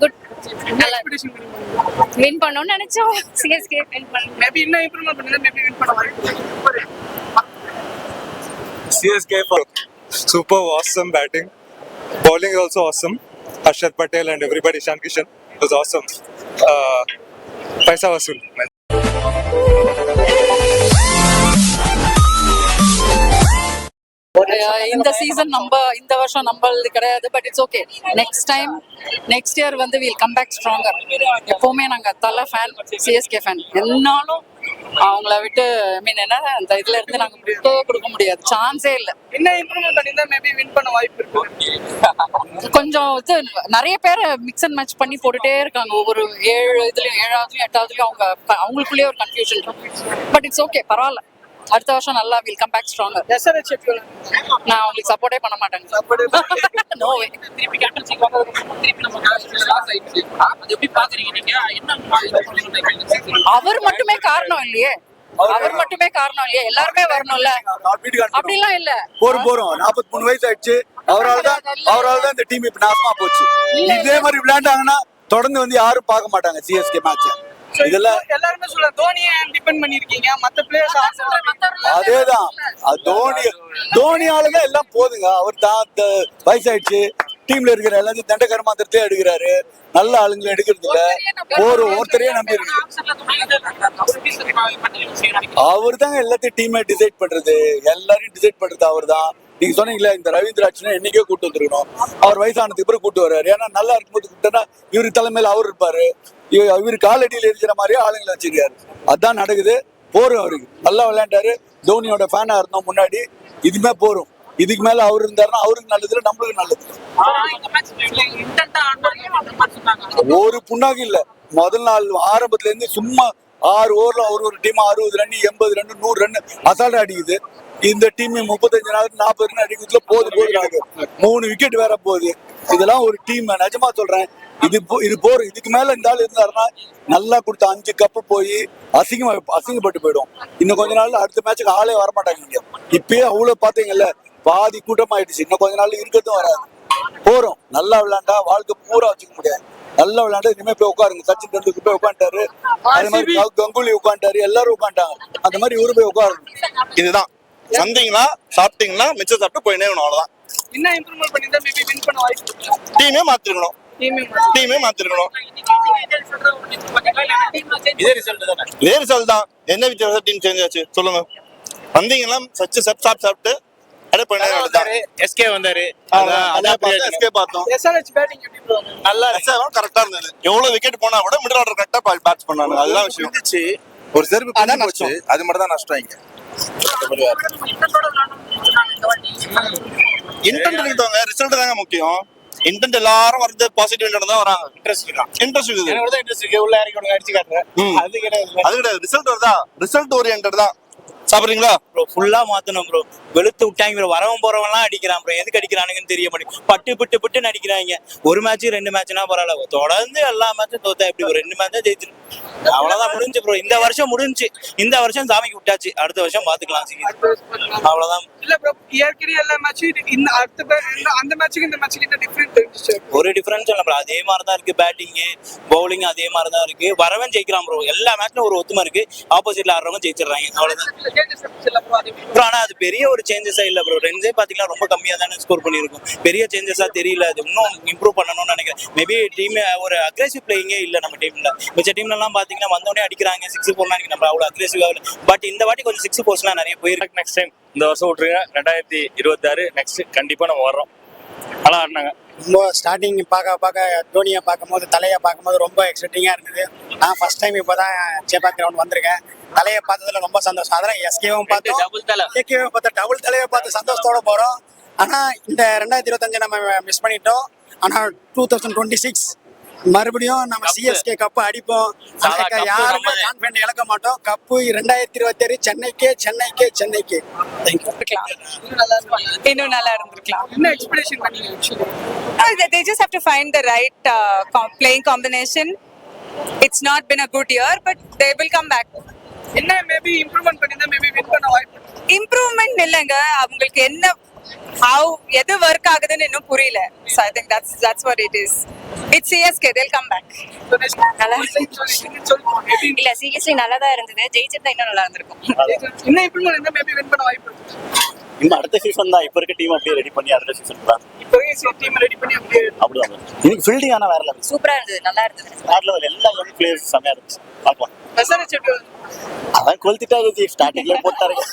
Good என்ன expectation பண்ணீங்க win பண்ணோம்னு நினைச்சோம் சிஎஸ்கே வின் பண்ணோம் மேபி இன்னும் இம்ப்ரூவ்மெண்ட் பண்ணா மேபி வின் பண்ண வாய்ப்பு இருக்கு. CSK for super awesome batting. Bowling is also awesome. Harshad Patel and everybody, Shan Kishan was awesome. Uh, Paisa Vasool. இந்த சீசன் நம்ம இந்த வருஷம் நம்மளது கிடையாது but it's okay next time next year வந்து வில் கம் பேக் ஸ்ட்ராங்கர் எப்பவுமே நாங்க தலை ஃபேன் சிஎஸ்கே ஃபேன் என்னாலும் அவங்கள விட்டு மீன் என்ன அந்த இதுல இருந்து நாங்க விட்டே கொடுக்க முடியாது. சான்ஸே இல்லை. என்ன இம்ப்ரூவ்மெண்ட் பண்ணிருந்தா மேபி வின் பண்ண வாய்ப்பு இருக்கு. கொஞ்சம் இது நிறைய பேர் மிக்ஸ் அண்ட் மேட்ச் பண்ணி போட்டுட்டே இருக்காங்க. ஒவ்வொரு ஏழு இதுலயும் ஏழாவதுலயும் எட்டாவதுலயும் அவங்க அவங்களுக்குள்ளேயே ஒரு கன்ஃபியூஷன் இருக்கு பட் இட்ஸ் ஓகே பரவாயில்ல. அடுத்த வருஷம் நல்லா வில் கம் பேக் ஸ்ட்ராங்கர் நான் அவங்களுக்கு சப்போர்ட்டே பண்ண மாட்டேங்க நோ வே திருப்பி கேப்டன்சி திருப்பி நம்ம லாஸ் ஆயிடுச்சு. அது எப்படி பாக்குறீங்க நீங்க? என்ன அவர் மட்டுமே காரணம் இல்லையே. அவர் மட்டுமே காரணம் இல்லையே. எல்லாருமே வரணும்ல. அப்படிலாம் இல்ல. போரும் போறோம். நாற்பத்தி மூணு வயசு ஆயிடுச்சு அவரால் தான் அவரால் தான் இந்த டீம் இப்ப நாசமா போச்சு. இதே மாதிரி விளையாண்டாங்கன்னா தொடர்ந்து வந்து யாரும் பார்க்க மாட்டாங்க சிஎஸ்கே மேட்ச் இதெல்லாம் எல்லாருமே சொல்ல தோனியை டிபெண்ட் பண்ணிருக்கீங்க மத்த பிளேயர்ஸ் அதேதான். அது தோனி தோனியால தான் எல்லாம் போதுங்க. அவர் தான் வயசாயிடுச்சு. டீம்ல இருக்கிற எல்லாத்தையும் தண்டகர மாத்திரத்தையே எடுக்கிறாரு. நல்ல ஆளுங்களை எடுக்கிறது இல்ல. ஒரு ஒருத்தரையே நம்பி இருக்கு அவர் தாங்க எல்லாத்தையும் டீமை டிசைட் பண்றது. எல்லாரையும் டிசைட் பண்றது அவர் தான் நீங்க சொன்னீங்களே இந்த ரவீந்திராட்சனை என்னைக்கே கூட்டு வந்துருக்கணும். அவர் வயசானதுக்கு பிறகு கூட்டு வர்றாரு. ஏன்னா நல்லா இருக்கும்போது கூப்பிட்டா இவரு தலைமையில அவர் இருப்பாரு. இவரு காலடியில் இருக்கிற மாதிரியே ஆளுங்களை வச்சிருக்காரு. அதான் நடக்குது. போரும் அவருக்கு நல்லா விளையாண்டாரு. தோனியோட ஃபேனா இருந்தோம் முன்னாடி. இதுமே போரும். இதுக்கு மேல அவர் இருந்தாருன்னா அவருக்கு நல்லது இல்ல நம்மளுக்கு நல்லது. ஒரு புண்ணாக்கு இல்ல. முதல் நாள் ஆரம்பத்துல இருந்து சும்மா ஆறு ஓவர்ல ஒரு ஒரு டீம் அறுபது ரன் எண்பது ரன் நூறு ரன் அசால்ட் அடிக்குது. இந்த டீம் முப்பத்தஞ்சு நாள் நாற்பது ரன் அடிக்கிறதுல போது போதுறாங்க மூணு விக்கெட் வேற போகுது இதெல்லாம் ஒரு டீம் நிஜமா சொல்றேன். இது போ- இது போறோம் இதுக்கு மேல இந்த ஆள் இருந்தாருன்னா நல்லா கொடுத்த அஞ்சு கப்பு போய் அசிங்கமா அசிங்கப்பட்டு போயிடும். இன்னும் கொஞ்ச நாள்ல அடுத்த மேட்சுக்கு ஆளே வர மாட்டாங்க இங்க. இப்பயே அவ்வளவு பாத்தீங்கல்ல பாதி கூட்டம் ஆயிடுச்சு இன்னும் கொஞ்ச நாள் இருக்கிறதும் வராது. போறோம். நல்லா விளையாண்டா வாழ்க்கை பூரா வச்சுக்க முடியாது. நல்லா விளையாண்டா இனிமே போய் உட்காருங்க. சச்சின் டெண்டுல்கர் போய் உட்காந்துட்டாரு. அதே மாதிரி கங்குலி உட்காந்துட்டாரு. எல்லாரும் உட்காந்துட்டாங்க. அந்த மாதிரி இவரு போய் உட்காருங்க இதுதான். வந்தீங்களா சாப்பிட்டீங்களா மிச்சம் சாப்பிட்டு போயினே அவ்வளவுதான். என்ன இம்ப்ரூவ்மெண்ட் பண்ணிருந்தா மேபி வின் பண்ண வாய்ப்பு இருக்கு டீமே மாத்திருக்கணும். டீமே டீமே மாத்திருக்கணும். இதே ரிசல்ட் தானே? இதே ரிசல்ட் தான். என்ன வித்தியாசம் டீம் சேஞ்ச் ஆச்சு சொல்லுங்க வந்தீங்களா சச்சு சப் சாப் சாப்பிட்டு எஸ்கே வந்தாரு. பார்த்தோம். எஸ்கே? நல்லா கரெக்டா இருந்தது. எவ்வளவு விக்கெட் போனா கூட மிடில் ஆர்டர் கரெக்டா பேட்ச் பண்ணாங்க அதுதான் விஷயம். இருந்துச்சு ஒரு செருப்பு. அது மட்டும் தான் நஷ்டம் இங்க. இன்டென்ட் இருக்குதாங்க ரிசல்ட் தாங்க முக்கியம். இன்டென்ட் எல்லாரும் வரது பாசிட்டிவ் இன்டென்ட் தான் வராங்க. இன்ட்ரெஸ்ட் இருக்கா? இன்ட்ரெஸ்ட் இருக்குது. இன்ட்ரெஸ்ட் இருக்கு. உள்ள இறக்கி விடுங்க அடிச்சு காட்டுறேன். அது கிடையாது அது கிடையாது. ரிசல்ட் வருதா? ரிசல்ட் ஓரியன்ட் தான். சாப்பிடுறீங்களா? ப்ரோ ஃபுல்லா மாத்தணும் ப்ரோ வெளுத்து விட்டாங்க ப்ரோ வரவன் போறவன்லாம் அடிக்கிறான் ப்ரோ எதுக்கு அடிக்கிறானுங்கன்னு தெரிய மாட்டேங்குது. பட்டு பிட்டு பிட்டுன்னு அடிக்கிறாங்க. ஒரு மேட்ச் ரெண்டு மேட்ச்னா பரவாயில்ல. தொடர்ந்து எல்லா மேட்சும் தோத்தா எப்படி ஒரு ரெண்டு மேட்ச் ஜெயிச்சிரு அவ்வளவுதான் முடிஞ்சு ப்ரோ இந்த வருஷம் முடிஞ்சு. இந்த வருஷம் சாமிக்கு விட்டாச்சு. அடுத்த வருஷம் பாத்துக்கலாம். சீக்கிரம் அவ்வளவுதான். இல்ல ப்ரோ ஏற்கனவே எல்லா மேட்சும் இந்த அடுத்த அந்த மேட்சுக்கு இந்த மேட்சுக்கு என்ன டிஃபரெண்ட் தெரிஞ்சிச்சு ஒரு டிஃபரன்ஸ் இல்லை ப்ரோ அதே மாதிரி தான் இருக்கு பேட்டிங்கு பவுலிங் அதே மாதிரி தான் இருக்கு. வரவன் ஜெயிக்கிறான் ப்ரோ எல்லா மேட்ச்லும் ஒரு ஒத்துமை இருக்கு. ஆப்போசிட்ல ஆடுறவங்க ஜெயிச்சிடுறாங்க. அவ்வளவுதான். ப்ரோ ஆனா அது பெரிய ஒரு சேஞ்சஸா இல்ல ப்ரோ ரெண்டே பாத்தீங்கன்னா ரொம்ப கம்மியா தானே ஸ்கோர் பண்ணிருக்கும் பெரிய சேஞ்சஸா தெரியல. அது இன்னும் இம்ப்ரூவ் பண்ணணும்னு நினைக்கிறேன். மேபி டீம் ஒரு அக்ரெசிவ் பிளேயிங்கே இல்ல நம்ம டீம்ல மிச்ச டீம்ல எல்லாம் பாத்தீங்கன்னா வந்தோடனே அடிக்கிறாங்க. சிக்ஸ் போனா நம்ம அவ்வளவு அக்ரெசிவ் பட் இந்த வாட்டி கொஞ்சம் சிக்ஸ் போர்ஸ்லாம் நிறைய போயிருக்கு. நெக்ஸ்ட் டைம் இந்த வருஷம் விட்டுருங்க. ரெண்டாயிரத்தி இருபத்தாறு நெக்ஸ்ட் கண்டிப்பா நம்ம வர்றோம். நல்லா ஆடினாங்க. ரொம்ப ஸ்டார்டிங் பார்க்க பார்க்க தோனியை பார்க்கும்போது தலையை பார்க்கும்போது ரொம்ப எக்ஸைட்டிங்காக இருந்தது. நான் ஃபர்ஸ்ட் டைம் இப்போ தான் சேப்பாக் கிரவுண்ட் வந்திருக்கேன். தலையை பார்த்ததுல ரொம்ப சந்தோஷம். அதெல்லாம் எஸ்கேவும் பார்த்தோம். டபுள் தலை. ஏகேவும் பார்த்து டபுள் தலையை பார்த்து சந்தோஷத்தோட போகிறோம் ஆனால் இந்த ரெண்டாயிரத்தி இருபத்தஞ்சு நம்ம மிஸ் பண்ணிட்டோம். ஆனால் டூ தௌசண்ட் டுவெண்ட்டி சிக்ஸ் மறுபடியும் நம்ம சிஎஸ்கே கப்பு அடிப்போம். யாருமே கான்ஃபிடன்ட் இழக்க மாட்டோம். கப்பு ரெண்டாயிரத்தி இருபத்தி ஆறு சென்னைக்கே சென்னைக்கே சென்னைக்கே. இன்னும் நல்லா இருந்திருக்கலாம். என்ன எக்ஸ்பெக்டேஷன் பண்ணீங்க actually? Uh, they just have to find the right uh, It's not been a good year, but they will come back. என்ன மேபி இம்ப்ரூவ்மெண்ட் பண்ணிருந்தா மேபி வின் பண்ண வாய்ப்பு. இம்ப்ரூவ்மெண்ட் இல்லைங்க. அவங்களுக்கு என்ன ஹவு எது ஒர்க் ஆகுதுன்னு இன்னும் புரியல. So I think that's that's what it is it's CSK they'll come back நல்லா இல்ல சீரியஸ்லி நல்லா தான் இருந்தது. ஜெயிச்சிருந்தா இன்னும் நல்லா இருந்திருக்கும். இன்னும் இம்ப்ரூவ்மெண்ட் இருந்தா மேபி வின் பண்ண வாய்ப்பு இன்னும் அடுத்த சீசன் தான். இப்போ இருக்க டீம் அப்படியே ரெடி பண்ணி அடுத்த சீசன் தான். இப்போ டீம் ரெடி பண்ணி அப்படியே அப்படிதான். இன்னைக்கு ஃபீல்டிங் ஆனால் வேற லெவல் சூப்பரா இருந்தது. நல்லா இருந்தது. வேற லெவல் எல்லா யங் பிளேயர்ஸ் செம்மையா இருந்துச்சு. பார்க்கலாம். அதான் கொளுத்திட்டா ஸ்டார்டிங்ல போட்டாருங்க